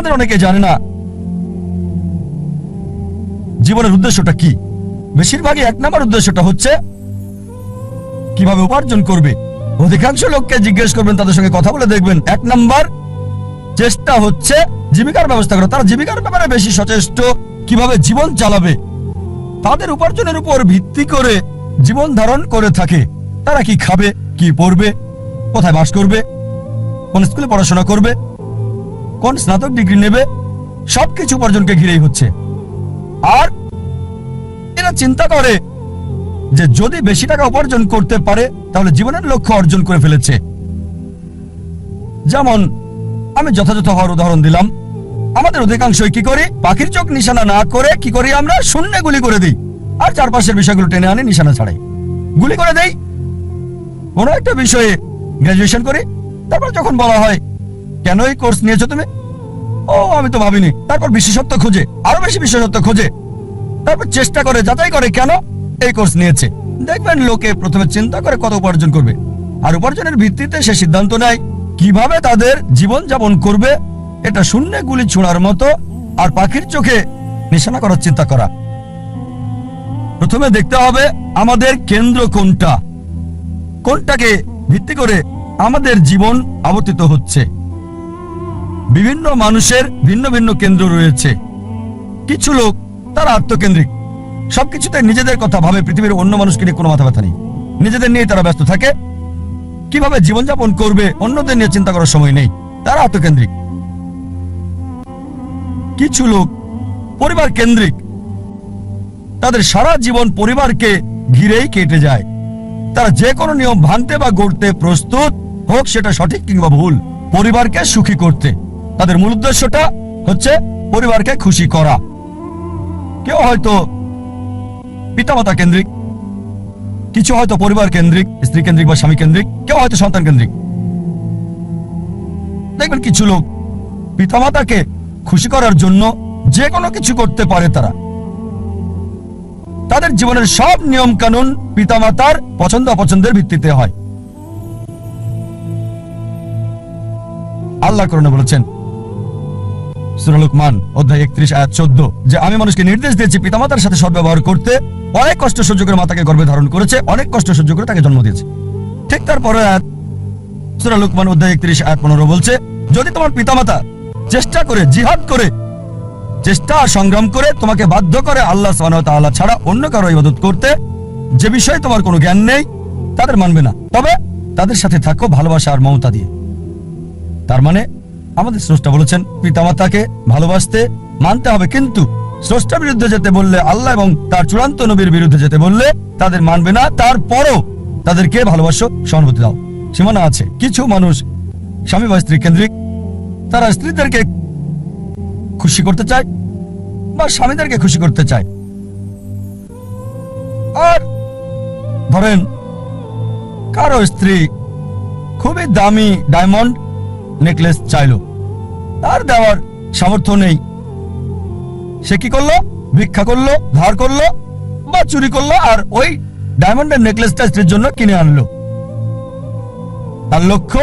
আমাদের অনেকে জানে না জীবনের উদ্দেশ্যটা কি। বেশিরভাগই এক নম্বর উদ্দেশ্যটা হচ্ছে কীভাবে উপার্জন করবে। অধিকাংশ লোককে জিজ্ঞেস করবেন, তাদের সঙ্গে কথা বলে দেখবেন। এক নাম্বার চেষ্টা হচ্ছে জীবিকার ব্যবস্থা করা। তারা জীবিকার ব্যাপারে বেশি সচেষ্ট। কীভাবে জীবন চালাবে। তাদের উপার্জনের উপর ভিত্তি করে জীবন ধারণ করে থাকে। তারা কি খাবে, কি পড়বে কোথায় বাস করবে, কোন স্কুলে পড়াশোনা করবে কোন স্নাতক ডিগ্রি নেবে, সবকিছু উপার্জনকে ঘিরেই হচ্ছে। আর এরা চিন্তা করে যে যদি বেশি টাকা উপার্জন করতে পারে, তাহলে জীবনের লক্ষ্য অর্জন করে ফেলেছে। যেমন, আমি যথাযথ হওয়ার উদাহরণ দিলাম। আমাদের অধিকাংশই কি করি? পাখির চোখ নিশানা না করে কি করি আমরা? শূন্য গুলি করে দিই। আর চারপাশের বিষয়গুলো টেনে আনি, নিশানা ছাড়াই। গুলি করে দেই। কোনো একটা বিষয়ে গ্রাজুয়েশন করি। তারপর যখন বলা হয়, কেন এই কোর্স নিয়েছো তুমি? ও, আমি তো ভাবিনি। তারপর বিশেষত্ব খোঁজে, আরও বেশি বিশেষত্ব খোঁজে। তারপর চেষ্টা করে, যাচাই করে কেন এই কোর্স নিয়েছে। দেখবেন লোকে প্রথমে চিন্তা করে কত উপার্জন করবে। আর উপার্জনের ভিত্তিতে সে সিদ্ধান্ত নেয় কীভাবে তাদের জীবন যাপন করবে। এটা শূন্য গুলি ছোঁড়ার মতো আর পাখির চোখে নিশানা করার চিন্তা করা। প্রথমে দেখতে হবে আমাদের কেন্দ্র কোনটা। কোনটাকে ভিত্তি করে আমাদের জীবন আবর্তিত হচ্ছে। বিভিন্ন মানুষের ভিন্ন ভিন্ন কেন্দ্র রয়েছে। কিছু লোক তারা আত্মকেন্দ্রিক। সবকিছুতে নিজেদের কথা ভাবে, পৃথিবীর অন্য মানুষকে নিয়ে কোনো মাথা ব্যথা নেই। নিজেদের নিয়ে তারা ব্যস্ত থাকে। কীভাবে জীবনযাপন করবে, অন্যদের নিয়ে চিন্তা করার সময় নেই। তারা আত্মকেন্দ্রিক। কিছু লোক পরিবার কেন্দ্রিক। তাদের সারা জীবন পরিবারকে ঘিরেই কেটে যায়। তারা যে কোনো নিয়ম ভাঙতে বা গড়তে প্রস্তুত হোক, সেটা সঠিক কিংবা ভুল। পরিবারকে সুখী করতে। তাদের মূল উদ্দেশ্যটা হচ্ছে পরিবারকে খুশি করা। কেউ হয়তো পিতামাতা কেন্দ্রিক, কিছু হয়তো পরিবার কেন্দ্রিক, স্ত্রী কেন্দ্রিক বা স্বামী কেন্দ্রিক, কেউ হয়তো সন্তান কেন্দ্রিক। দেখবেন কিছু লোক পিতামাতাকে খুশি করার জন্য যে কোনো কিছু করতে পারে তারা। তাদের জীবনের সব নিয়ম কানুন পিতামাতার পছন্দ অপছন্দের ভিত্তিতে হয়। আল্লাহ করণে বলেছেন সুরালুকমান অধ্যায় একত্রিশ, আয়াত চোদ্দ, যে আমি মানুষকে নির্দেশ দিয়েছি পিতামাতার সাথে সদ্ব্যবহার করতে, অনেক কষ্ট সহ্য করে মাতাকে গর্ভে ধারণ করেছে, অনেক কষ্ট সহ্য করে তাকে জন্ম দিয়েছে। ঠিক তারপরে আয়াত সুরালুকমান অধ্যায় একত্রিশ, আয়াত পনেরো বলছে, যদি তোমার পিতামাতা চেষ্টা করে, জিহাদ করে, চেষ্টা সংগ্রাম করে তোমাকে বাধ্য করে আল্লাহ তাআলা ছাড়া অন্য কারও ইবাদত করতে, যে বিষয়ে তোমার কোনো জ্ঞান নেই, তাদের মানবে না। তবে তাদের সাথে থাকো ভালোবাসা আর মমতা দিয়ে। তার মানে আমাদের স্রষ্টা বলেছেন, পিতামাতাকে ভালোবাসতে মানতে হবে, কিন্তু স্রষ্টার বিরুদ্ধে যেতে বললে আল্লাহ এবং তার চূড়ান্ত নবীর বিরুদ্ধে যেতে বললে তাদের মানবে না, তারপরও তাদেরকে ভালোবাসো, সহানুভূতি দাও। সীমানা আছে। কিছু মানুষ স্বামী বা স্ত্রী কেন্দ্রিক, তারা স্ত্রীদেরকে খুশি করতে চায় বা স্বামীদেরকে খুশি করতে চায়। আর ধরেন, কারও স্ত্রী খুবই দামি ডায়মন্ড নেকলেস চাইলো। তার দেওয়ার সামর্থ্য নেই। সে কি করল? ভিক্ষা করল, ধার করল বা চুরি করল আর ওই ডায়মন্ডের নেকলেসটা স্ত্রীর জন্য কিনে আনলো। তার লক্ষ্য,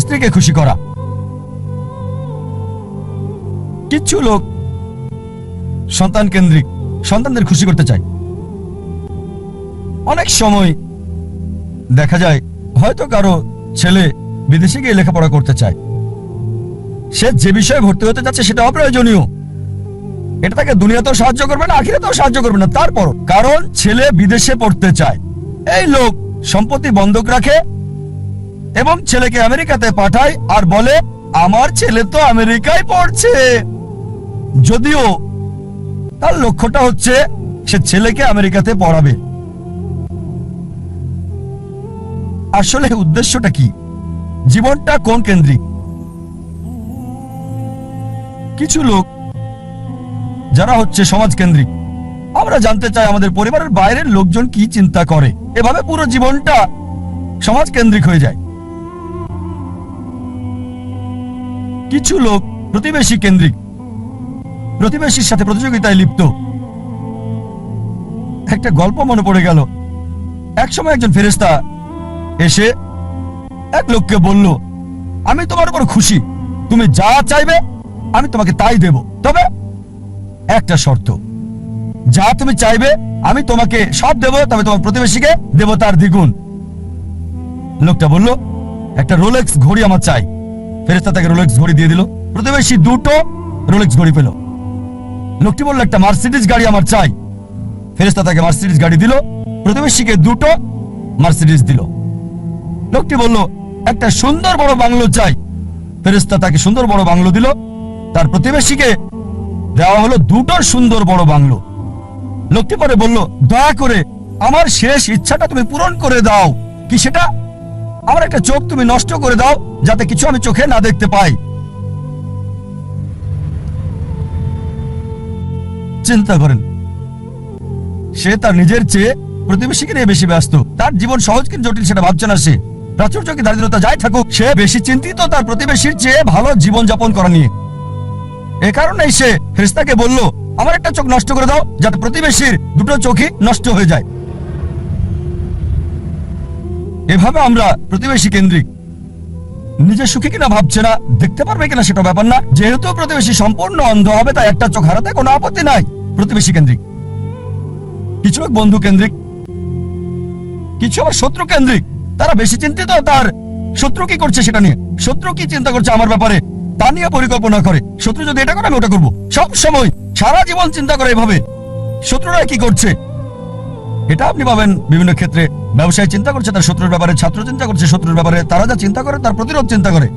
স্ত্রীকে খুশি করা। কিছু লোক সন্তান কেন্দ্রিক, সন্তানদের খুশি করতে চায়। অনেক সময় দেখা যায়, হয়তো কারও ছেলে বিদেশে গিয়ে লেখাপড়া করতে চায়। সে যে বিষয়ে ভর্তি হতে যাচ্ছে সেটা অপ্রয়োজনীয়। এটা তাকে দুনিয়াতেও সাহায্য করবে না, আখিরাতেও সাহায্য করবে না। তারপর কারণ ছেলে বিদেশে পড়তে চায়। এই লোক সম্পত্তি বন্ধক রাখে এবং ছেলেকে আমেরিকাতে পাঠায় আর বলে, আমার ছেলে তো আমেরিকায় পড়ছে। যদিও তার লক্ষ্যটা হচ্ছে সে ছেলেকে আমেরিকাতে পড়াবে। আসলে উদ্দেশ্যটা কি? জীবনটা কোন কেন্দ্রিক? কিছু লোক যারা হচ্ছে সমাজ কেন্দ্রিক, আমরা জানতে চাই আমাদের পরিবারের বাইরের লোকজন কি চিন্তা করে। এভাবে পুরো জীবনটা সমাজ কেন্দ্রিক হয়ে যায়। কিছু লোক প্রতিবেশী কেন্দ্রিক, প্রতিবেশীর সাথে প্রতিযোগিতায় লিপ্ত। একটা গল্প মনে পড়ে গেল। একসময় একজন ফেরেস্তা এসে এক লোককে বলল, আমি তোমার উপর খুশি। তুমি যা চাইবে, আমি তোমাকে তাই দেব। তবে একটা শর্ত, যা তুমি চাইবে, আমি তোমাকে সব দেব, তবে তোমার প্রতিবেশীকে দেব তার দ্বিগুণ। লোকটা বলল, একটা রোলেক্স ঘড়ি আমার চাই। ফেরেস্তা তাকে রোলেক্স ঘড়ি দিয়ে দিল। প্রতিবেশী দুটো রোলেক্স ঘড়ি পেল। লোকটি বলল, একটা মার্সিডিজ গাড়ি আমার চাই। ফেরেস্তা তাকে মার্সিডিজ গাড়ি দিল। প্রতিবেশীকে দুটো মার্সিডিজ দিল। লোকটি বলল একটা সুন্দর বড় বাংলো চাই। ফেরেস্তা তাকে সুন্দর বড় বাংলো দিল। তার প্রতিবেশীকে দেওয়া হলো দুটো সুন্দর বড় বাংলো। লোকটি পরে বলল, দয়া করে আমার শেষ ইচ্ছাটা তুমি পূরণ করে দাও। কি সেটা? আমার একটা চোখ তুমি নষ্ট করে দাও, যাতে কিছু আমি চোখে না দেখতে পাই। চিন্তা করেন, সে তার নিজের চেয়ে প্রতিবেশীকে নিয়ে বেশি ব্যস্ত। তার জীবন সহজ কিন্তু জটিল, সেটা ভাবছে না সে। প্রাচুর্য কি দারিদ্রতা যাই থাকুক, সে বেশি চিন্তিত তার প্রতিবেশীর চেয়ে ভালো জীবন যাপন করা নিয়ে এ কারণেই সে খ্রিস্তাকে বলল, আমার একটা চোখ নষ্ট করে দাও, যাতে প্রতিবেশীর দুটো চোখই নষ্ট হয়ে যায়। এভাবে আমরা প্রতিবেশী কেন্দ্রিক। নিজে সুখী কিনা ভাবছে না, দেখতে পারবে কিনা সেটা ব্যাপার না। যেহেতু প্রতিবেশী সম্পূর্ণ অন্ধ হবে, তাই একটা চোখ হারাতে কোনো আপত্তি নাই প্রতিবেশী কেন্দ্রিক। কিছু লোক বন্ধু কেন্দ্রিক, কিছু আবার শত্রু কেন্দ্রিক। তারা বেশি চিন্তিত, তার শত্রু কি করছে সেটা নিয়ে? শত্রু কি চিন্তা করছে আমার ব্যাপারে? তা নিয়ে পরিকল্পনা করে। শত্রু যদি এটা করে, আমি ওটা করব। সব সময়, সারা জীবন চিন্তা করে এভাবে। শত্রুরা কি করছে? এটা আপনি পাবেন বিভিন্ন ক্ষেত্রে। ব্যবসায় চিন্তা করছে, তার শত্রুর ব্যাপারে ছাত্র চিন্তা করছে, শত্রুর ব্যাপারে তারা যা চিন্তা করে, তার প্রতিরোধ চিন্তা করে।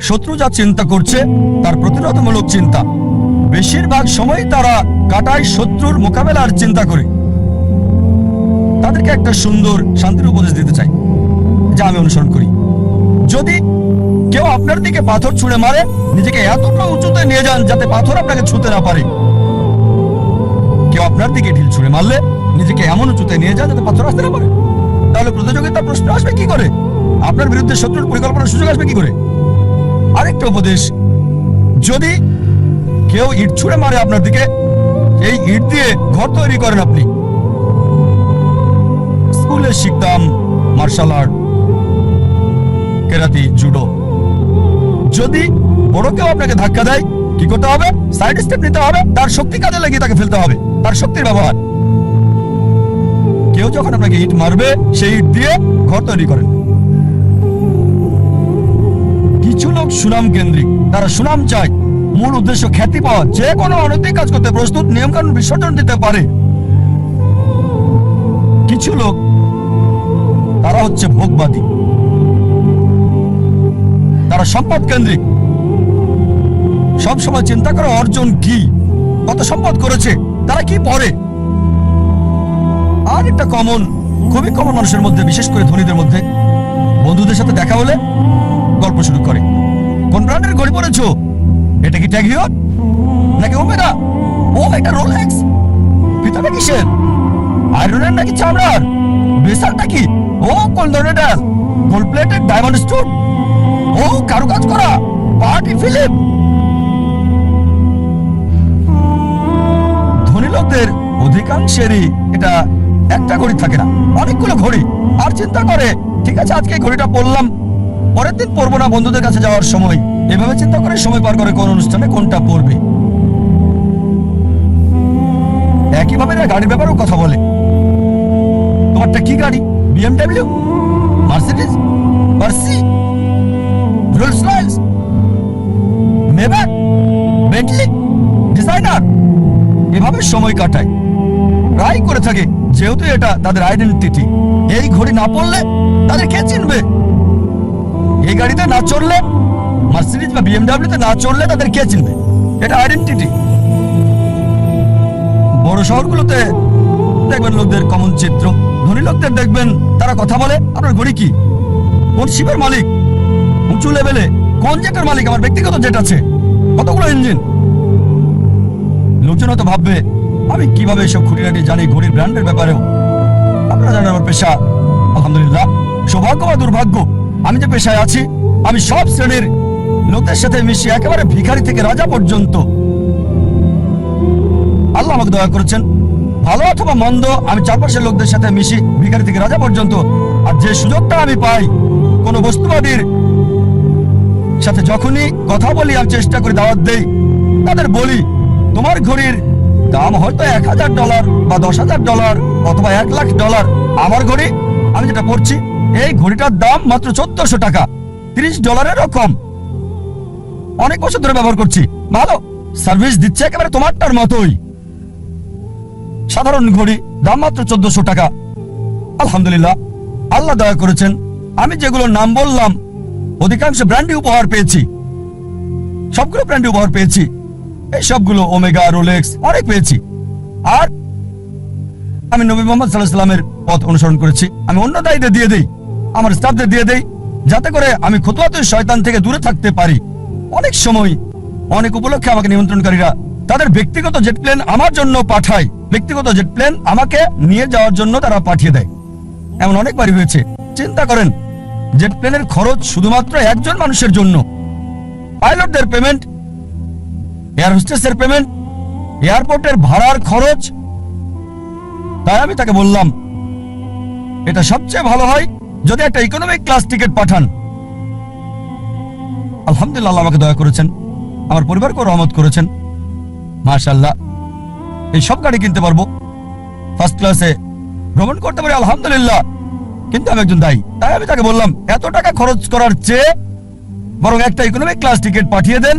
শত্রু যা চিন্তা করছে, তার প্রতিরোধমূলক চিন্তা। বেশিরভাগ সময় তারা কাটায় শত্রুর মোকাবেলার চিন্তা করে। তাদেরকে একটা সুন্দর শান্তির উপদেশ দিতে চাই, যা আমি অনুসরণ করি। যদি কেউ আপনার দিকে পাথর ছুঁড়ে মারে, নিজেকে এতটা উঁচুতে নিয়ে যান যাতে পাথর আপনাকে ছুঁতে না পারে। কেউ আপনার দিকে ঢিল ছুঁড়ে মারলে, নিজেকে এমন উঁচুতে নিয়ে যান যাতে পাথর আসতে না পারে। তাহলে প্রতিযোগিতা প্রশ্ন আসবে কি করে? আপনার বিরুদ্ধে শত্রুর পরিকল্পনার সুযোগ আসবে কি করে? আরেকটা উপদেশ, যদি কেউ ইট ছুঁড়ে মারে আপনার দিকে, এই ইট দিয়ে ঘর তৈরি করেন আপনি। স্কুলে শিখতাম মার্শাল আর্ট কেরাতি জুডো যদি বড় কেউ আপনাকে ধাক্কা দেয়, কি করতে হবে? সাইড স্টেপ নিতে হবে, তার শক্তি কাজে লাগিয়ে তাকে ফেলতে হবে, তার শক্তির ব্যবহার। কেউ যখন আপনাকে ইট মারবে, সেই ইট দিয়ে ঘর তৈরি করেন। কিছু লোক সুনাম কেন্দ্রিক, তারা সুনাম চায়। মূল উদ্দেশ্য খ্যাতি পাওয়া, যে কোনো অনৈতিক কাজ করতে প্রস্তুত নিয়ম কানুন বিসর্জন দিতে পারে। কিছু লোক তারা হচ্ছে ভোগবাদী। তারা সম্পদ কেন্দ্রিক। সবসময় চিন্তা করে, অর্জন কি? কত সম্পদ করেছে? তারা কি পড়ে? আর একটা কমন খুবই কমন মানুষের মধ্যে, বিশেষ করে ধনীদের মধ্যে। বন্ধুদের সাথে দেখা হলে গল্প শুরু করে। কোন ব্র্যান্ডের ঘড়ি পড়েছো? এটা কি ট্যাগিওর? নাকি ওমেগা? ও, এটা রোলেক্স। পিতাটা কিসের? আয়রনের নাকি চামড়ার? বেসালটা কি? ও কোন ধরনের গোল্ড প্লেটেড ডায়মন্ড স্টোন ও, কারুকাজ করা। পার্টি ফিল্ম ধনী লোকদের অধিকাংশেরই এটা একটা ঘড়ি থাকে না। অনেকগুলো ঘড়ি। আর চিন্তা করে, ঠিক আছে, আজকে ঘড়িটা পরলাম। পরের দিন পরবো না বন্ধুদের কাছে যাওয়ার সময়। এভাবে চিন্তা করে সময় পার করে কোন অনুষ্ঠানে কোনটা পড়বে একইভাবে এরা গাড়ির ব্যাপারেও কথা বলে। তোমারটা কি গাড়ি? BMW Mercedes Merce Rolls Royce Maybach Bentley designer এভাবে সময় কাটায়। প্রায় করে থাকে, যেহেতু এটা তাদের আইডেন্টিটি এই ঘড়ি না পড়লে তাদের কে চিনবে? এই গাড়িতে না চড়লে মার্সিডিজ বা বিএমডাব্লিউতে না চড়লে তাদের কে চিনবে? এটা আইডেন্টিটি বড় শহরগুলোতে দেখবেন লোকদের কমন চিত্র। ধনী লোকদের দেখবেন, তারা কথা বলে, আপনার ঘড়ি কি? কোন শিপের মালিক? উঁচু লেভেলে। কোন জেটের মালিক? আমার ব্যক্তিগত জেট আছে। কতগুলো ইঞ্জিন? লোকজন হয়তো ভাববে, আমি কীভাবে এসব খুঁটিনাটি জানি ঘড়ির ব্র্যান্ডের ব্যাপারেও? আপনারা জানেন আমার পেশা। আলহামদুলিল্লাহ, সৌভাগ্য বা দুর্ভাগ্য, আমি যে পেশায় আছি, আমি সব শ্রেণির লোকদের সাথে মিশি একেবারে ভিখারি থেকে রাজা পর্যন্ত। আল্লাহ আমাকে দয়া করেছেন ভালো অথবা মন্দ, আমি চারপাশের লোকদের সাথে মিশি, ভিখারি থেকে রাজা পর্যন্ত। আর যে সুযোগটা আমি পাই কোনো বস্তুবাদীর সাথে যখনই কথা বলি আর চেষ্টা করি দাওয়াত দেই, তাদের বলি, তোমার ঘড়ির দাম হয়তো এক হাজার ডলার বা দশ হাজার ডলার অথবা এক লাখ ডলার। আমার ঘড়ি, আমি যেটা পড়ছি এই ঘড়িটার দাম মাত্র চোদ্দশো টাকা। তিরিশ ডলারেরও কম। অনেক বছর ধরে ব্যবহার করছি। ভালো, সার্ভিস দিচ্ছে একেবারে তোমারটার মতোই। সাধারণ ঘড়ি, দাম মাত্র চোদ্দশো টাকা। আলহামদুলিল্লাহ, আল্লাহ দয়া করেছেন, আমি যেগুলো নাম বললাম, অধিকাংশ ব্র্যান্ডই উপহার পেয়েছি। সবগুলো ব্র্যান্ডই উপহার পেয়েছি। এই সবগুলো ওমেগা, রোলেক্স, অনেক পেয়েছি। আর আমি নবী মোহাম্মদ সাল্লাহ সাল্লামের পথ অনুসরণ করেছি। আমি অন্য দায়ীদের দিয়ে দেই, আমার স্টাফদের দিয়ে দেই, যাতে করে আমি খতুয়াতুর শয়তান থেকে দূরে থাকতে পারি। অনেক সময়, অনেক উপলক্ষে আমাকে নিমন্ত্রণকারীরা তাদের ব্যক্তিগত জেট প্লেন আমার জন্য পাঠায়। ব্যক্তিগত জেট প্লেন আমাকে নিয়ে যাওয়ার জন্য তারা পাঠিয়ে দেয়। এমন অনেকবারই হয়েছে। চিন্তা করেন জেট প্লেনের খরচ শুধুমাত্র একজন মানুষের জন্য। পাইলটদের পেমেন্ট এয়ার হোস্টেসের পেমেন্ট এয়ারপোর্টের ভাড়ার খরচ। তাই আমি তাকে বললাম, এটা সবচেয়ে ভালো হয় যদি একটা ইকোনমিক ক্লাস টিকিট পাঠান। আলহামদুলিল্লাহ আমাকে দয়া করেছেন। আমার পরিবারকেও রহমত করেছেন। মাশাল্লাহ এই সব গাড়ি কিনতে পারব। ফার্স্ট ক্লাসে ভ্রমণ করতে পারি, আলহামদুলিল্লাহ। কিন্তু আমি একজন দায়ী। তাই আমি তাকে বললাম, এত টাকা খরচ করার চেয়ে বরং একটা ইকোনমিক ক্লাস টিকিট পাঠিয়ে দেন,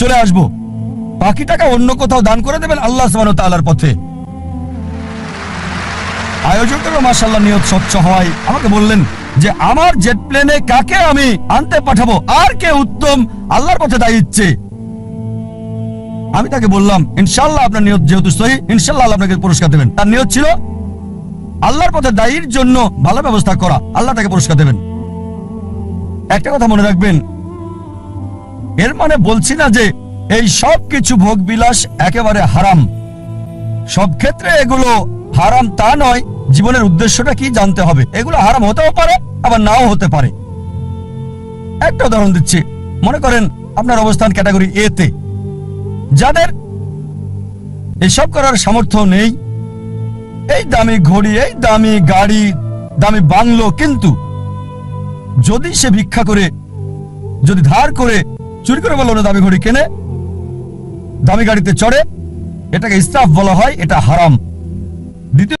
চলে আসব। বাকি টাকা অন্য কোথাও দান করে দেবেন আল্লাহ তাআলার পথে। আয়োজকেরও মাসাল্লাহ নিয়ত স্বচ্ছ হয় আমাকে বললেন যে, আমার জেট প্লেনে কাকে আমি আনতে পাঠাবো? আর কে উত্তম আল্লাহর পথে দায়ী ইচ্ছে আমি তাকে বললাম ইনশাল্লাহ আপনার নিয়ত যেহেতু সহি ইনশাল্লাহ আপনাকে পুরস্কার দেবেন। তার নিয়ত ছিল, আল্লাহর পথে দায়ীর জন্য ভালো ব্যবস্থা করা, আল্লাহ তাকে পুরস্কার দেবেন। একটা কথা মনে রাখবেন, এর মানে বলছি না যে এই সব কিছু ভোগ বিলাস একেবারে হারাম। সব ক্ষেত্রে এগুলো হারাম তা নয়, জীবনের উদ্দেশ্যটা কি জানতে হবে। এগুলো হারাম হতেও পারে, আবার নাও হতে পারে। একটা উদাহরণ দিচ্ছি, মনে করেন আপনার অবস্থান ক্যাটাগরি এ তে। যাদের এসব করার সামর্থ্য নেই, এই দামি ঘড়ি, এই দামি গাড়ি, দামি বাংলো, কিন্তু যদি সে ভিক্ষা করে, যদি ধার করে চুরি করে বলল দামি ঘড়ি কেনে, দামি গাড়িতে চড়ে, এটাকে স্টাফ বলা হয়, এটা হারাম। দ্বিতীয়